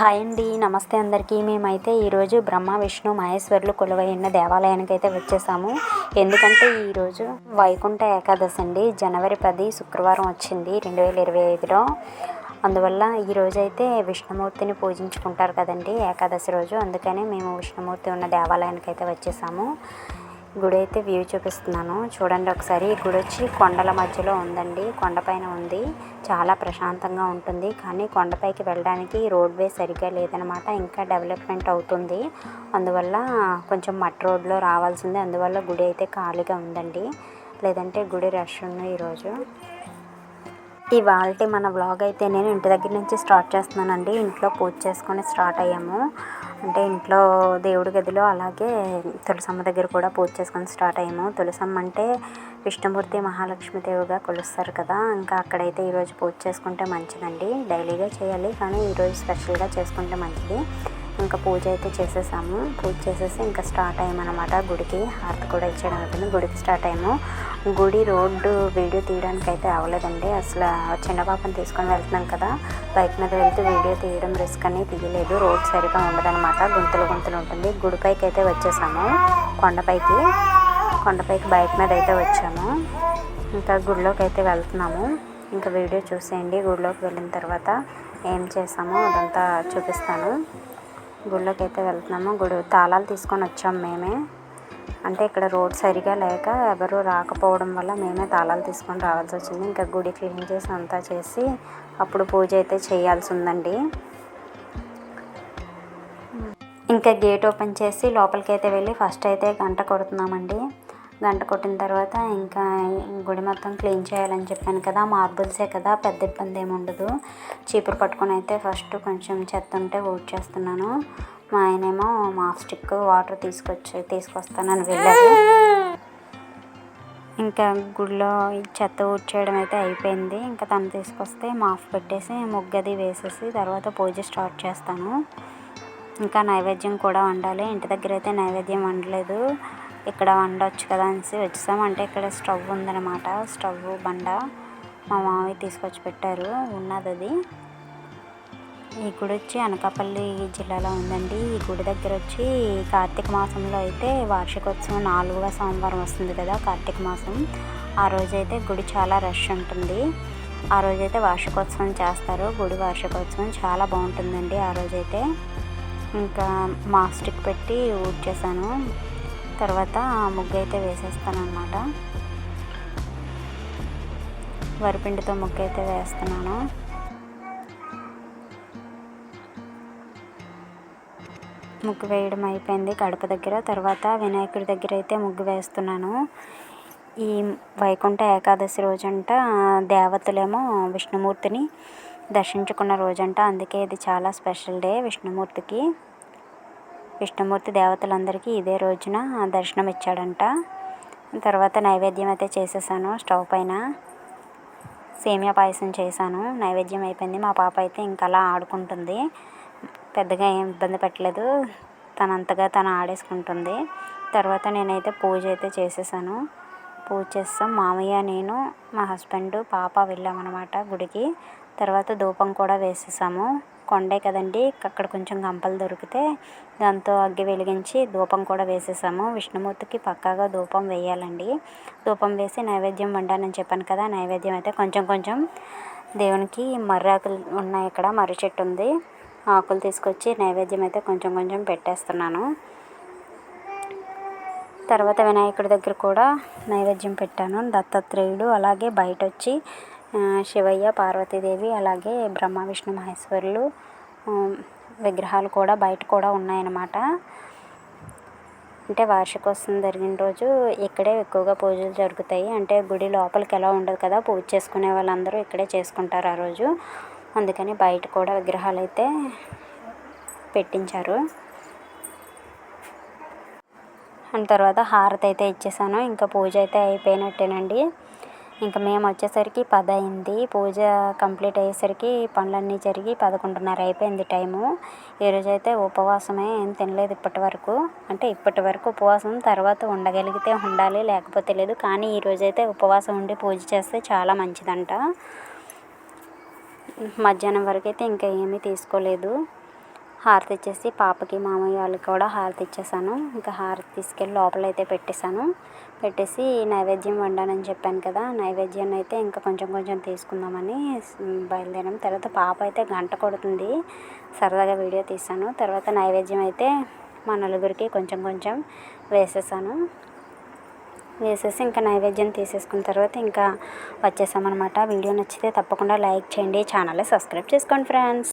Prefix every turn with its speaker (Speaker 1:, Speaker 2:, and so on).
Speaker 1: Hi అండి. నమస్తే అందరికీ. మేమైతే ఈరోజు బ్రహ్మ విష్ణు మహేశ్వరులు కొలువై ఉన్న దేవాలయానికి అయితే వచ్చేసాము. ఎందుకంటే ఈరోజు వైకుంఠ ఏకాదశి అండి. జనవరి పది శుక్రవారం వచ్చింది రెండు వేల ఇరవై ఐదులో. అందువల్ల ఈరోజైతే విష్ణుమూర్తిని పూజించుకుంటారు కదండి ఏకాదశి రోజు. అందుకనే మేము విష్ణుమూర్తి ఉన్న దేవాలయానికి అయితే వచ్చేసాము. గుడి అయితే వ్యూ చూపిస్తున్నాను. చూడండి ఒకసారి ఈ గుడి వచ్చి కొండల మధ్యలో ఉందండి. కొండపైన ఉంది. చాలా ప్రశాంతంగా ఉంటుంది. కానీ కొండపైకి వెళ్ళడానికి రోడ్ వే సరిగ్గా లేదనమాట. ఇంకా డెవలప్మెంట్ అవుతుంది. అందువల్ల కొంచెం మట్టి రోడ్లో రావాల్సింది. అందువల్ల గుడి అయితే ఖాళీగా ఉందండి. లేదంటే గుడి రష్ ఉంది ఈరోజు. ఇవాళ మన వ్లాగ్ అయితే నేను ఇంటి దగ్గర నుంచి స్టార్ట్ చేస్తున్నానండి. ఇంట్లో పూజ చేసుకొని స్టార్ట్ అయ్యాము. అంటే ఇంట్లో దేవుడి గదిలో అలాగే తులసమ్మ దగ్గర కూడా పూజ చేసుకొని స్టార్ట్ అయ్యాము. తులసమ్మ అంటే విష్ణుమూర్తి మహాలక్ష్మి దేవుగా కొలుస్తారు కదా. ఇంకా అక్కడైతే ఈరోజు పూజ చేసుకుంటే మంచిదండి. డైలీగా చేయాలి కానీ ఈరోజు స్పెషల్గా చేసుకుంటే మంచిది. ఇంకా పూజ అయితే చేసేసాము. పూజ చేసేసి ఇంకా స్టార్ట్ అయ్యామన్నమాట. గుడికి హారతి కూడా ఇచ్చేయడం అవుతుంది గుడికి స్టార్ట్ అయ్యాము. గుడి రోడ్డు వీడియో తీయడానికి అయితే అవ్వలేదండి. అసలు చిన్న పాపని తీసుకొని వెళ్తున్నాం కదా బైక్ మీద వెళ్తే వీడియో తీయడం రిస్క్ అని తీయలేదు. రోడ్ సరిగా ఉండదన్నమాట. గుంతలు గుంతలు ఉంటుంది. గుడిపైకి అయితే వచ్చేసాము. కొండపైకి కొండపైకి బైక్ మీద అయితే వచ్చాము. ఇంకా గుడిలోకి అయితే వెళ్తున్నాము. ఇంకా వీడియో చూసేయండి. గుడిలోకి వెళ్ళిన తర్వాత ఏం చేసామో అదంతా చూపిస్తాను. గుడిలోకి అయితే వెళ్తున్నాము. గుడి తాళాలు తీసుకొని వచ్చాము మేమే. అంటే ఇక్కడ రోడ్ సరిగా లేక ఎవరు రాకపోవడం వల్ల మేమే తాళాలు తీసుకొని రావాల్సి వచ్చింది. ఇంకా గుడి క్లీన్ చేసి అంతా చేసి అప్పుడు పూజ అయితే చేయాల్సి ఉందండి. ఇంకా గేట్ ఓపెన్ చేసి లోపలికి అయితే వెళ్ళి ఫస్ట్ అయితే గంట కొడుతున్నామండి. గంట కొట్టిన తర్వాత ఇంకా గుడి మొత్తం క్లీన్ చేయాలని చెప్పాను కదా. మార్బుల్సే కదా పెద్ద ఇబ్బంది ఏమి ఉండదు. చీపురు పట్టుకొని అయితే ఫస్ట్ కొంచెం చెత్త ఉంటే ఊడ్ చేస్తున్నాను. మా ఆయనేమో మాఫ్ స్టిక్ వాటర్ తీసుకొచ్చి తీసుకొస్తానని వెళ్ళారు. ఇంకా గుడిలో చెత్త ఊడ్చేయడం అయితే అయిపోయింది. ఇంకా తను తీసుకొస్తే మాఫ్ పెట్టేసి ముగ్గది వేసేసి తర్వాత పూజ స్టార్ట్ చేస్తాను. ఇంకా నైవేద్యం కూడా వండాలి. ఇంటి దగ్గర అయితే నైవేద్యం వండలేదు. ఇక్కడ వండవచ్చు కదా అనేసి వచ్చాం అంటే ఇక్కడ స్టవ్ ఉందన్నమాట. స్టవ్ బండ మా మామయ్య తీసుకొచ్చి పెట్టారు. ఉన్నది అది. ఈ గుడి వచ్చి అనకాపల్లి జిల్లాలో ఉందండి. ఈ గుడి దగ్గర వచ్చి కార్తీక మాసంలో అయితే వార్షికోత్సవం నాలుగవ సోమవారం వస్తుంది కదా కార్తీక మాసం. ఆ రోజైతే గుడి చాలా రష్ ఉంటుంది. ఆ రోజైతే వార్షికోత్సవం చేస్తారు. గుడి వార్షికోత్సవం చాలా బాగుంటుందండి ఆ రోజైతే. ఇంకా మాస్టిక్ పెట్టి ఊడ్ చేశాను తర్వాత ముగ్గు అయితే వేసేస్తాను వరిపిండితో ముగ్గు అయితే వేస్తున్నాను. ముగ్గు వేయడం అయిపోయింది గడప దగ్గర. తర్వాత వినాయకుడి దగ్గర అయితే ముగ్గు వేస్తున్నాను. ఈ వైకుంఠ ఏకాదశి రోజంట దేవతలేమో విష్ణుమూర్తిని దర్శించుకున్న రోజంట. అందుకే ఇది చాలా స్పెషల్ డే విష్ణుమూర్తికి. విష్ణుమూర్తి దేవతలందరికీ ఇదే రోజున దర్శనం ఇచ్చాడంట తర్వాత నైవేద్యం అయితే చేసేసాను స్టవ్ పైన సేమియా పాయసం చేశాను. నైవేద్యం అయిపోయింది. మా పాప అయితే ఇంకా అలా ఆడుకుంటుంది. పెద్దగా ఏం ఇబ్బంది పెట్టలేదు. తనంతగా తను ఆడేసుకుంటుంది. తర్వాత నేనైతే పూజ అయితే చేసేసాను. పూజ చేస్తాం. మామయ్య నేను మా హస్బెండ్ పాప వెళ్ళామన్నమాట గుడికి. తర్వాత ధూపం కూడా వేసేసాము. కొండే కదండి. అక్కడ కొంచెం గంపలు దొరికితే దాంతో అగ్గి వెలిగించి ధూపం కూడా వేసేసాము. విష్ణుమూర్తికి పక్కాగా ధూపం వేయాలండి. ధూపం వేసి నైవేద్యం వండానని చెప్పాను కదా నైవేద్యం అయితే కొంచెం కొంచెం దేవునికి మర్రాకులు ఉన్నాయి ఇక్కడ. మర్రి చెట్టు ఉంది. ఆకులు తీసుకొచ్చి నైవేద్యం అయితే కొంచెం కొంచెం పెట్టేస్తున్నాను. తర్వాత వినాయకుడి దగ్గర కూడా నైవేద్యం పెట్టాను. దత్తాత్రేయుడు అలాగే బయట వచ్చి శివయ్య పార్వతీదేవి అలాగే బ్రహ్మ విష్ణు మహేశ్వరులు విగ్రహాలు కూడా బయట కూడా ఉన్నాయన్నమాట. అంటే వార్షికోత్సవం జరిగిన రోజు ఇక్కడే ఎక్కువగా పూజలు జరుగుతాయి. అంటే గుడి లోపలికి ఎలా ఉండదు కదా పూజ చేసుకునే వాళ్ళందరూ ఇక్కడే చేసుకుంటారు ఆ రోజు. అందుకని బయట కూడా విగ్రహాలు అయితే పెట్టించారు. అండ్ తర్వాత హారతి అయితే ఇచ్చేసాను. ఇంకా పూజ అయితే అయిపోయినట్టేనండి. ఇంకా మేము వచ్చేసరికి పది అయింది. పూజ కంప్లీట్ అయ్యేసరికి పనులన్నీ జరిగి పదకొండున్నర అయిపోయింది టైము. ఈరోజు అయితే ఉపవాసమే ఏం తినలేదు ఇప్పటి వరకు అంటే ఇప్పటి వరకు ఉపవాసం తర్వాత ఉండగలిగితే ఉండాలి లేకపోతే లేదు. కానీ ఈరోజు అయితే ఉపవాసం ఉండి పూజ చేస్తే చాలా మంచిదంట. మధ్యాహ్నం వరకు అయితే ఇంకా ఏమీ తీసుకోలేదు. హారతి ఇచ్చేసి పాపకి మామయ్య వాళ్ళకి కూడా హారతి ఇచ్చేసాను. ఇంకా హారతి తీసుకెళ్ళి లోపల అయితే పెట్టేశాను. పెట్టేసి నైవేద్యం వండానని చెప్పాను కదా నైవేద్యాన్ని అయితే ఇంకా కొంచెం కొంచెం తీసుకుందామని బయలుదేరాం. తర్వాత పాప అయితే గంట కొడుతుంది. సరదాగా వీడియో తీసాను తర్వాత నైవేద్యం అయితే మా నలుగురికి కొంచెం కొంచెం వేసేసాను. వేసేసి ఇంకా నైవేద్యం తీసేసుకున్న తర్వాత ఇంకా వచ్చేసామన్నమాట. వీడియో నచ్చితే తప్పకుండా లైక్ చేయండి ఛానల్ని సబ్స్క్రైబ్ చేసుకోండి ఫ్రెండ్స్.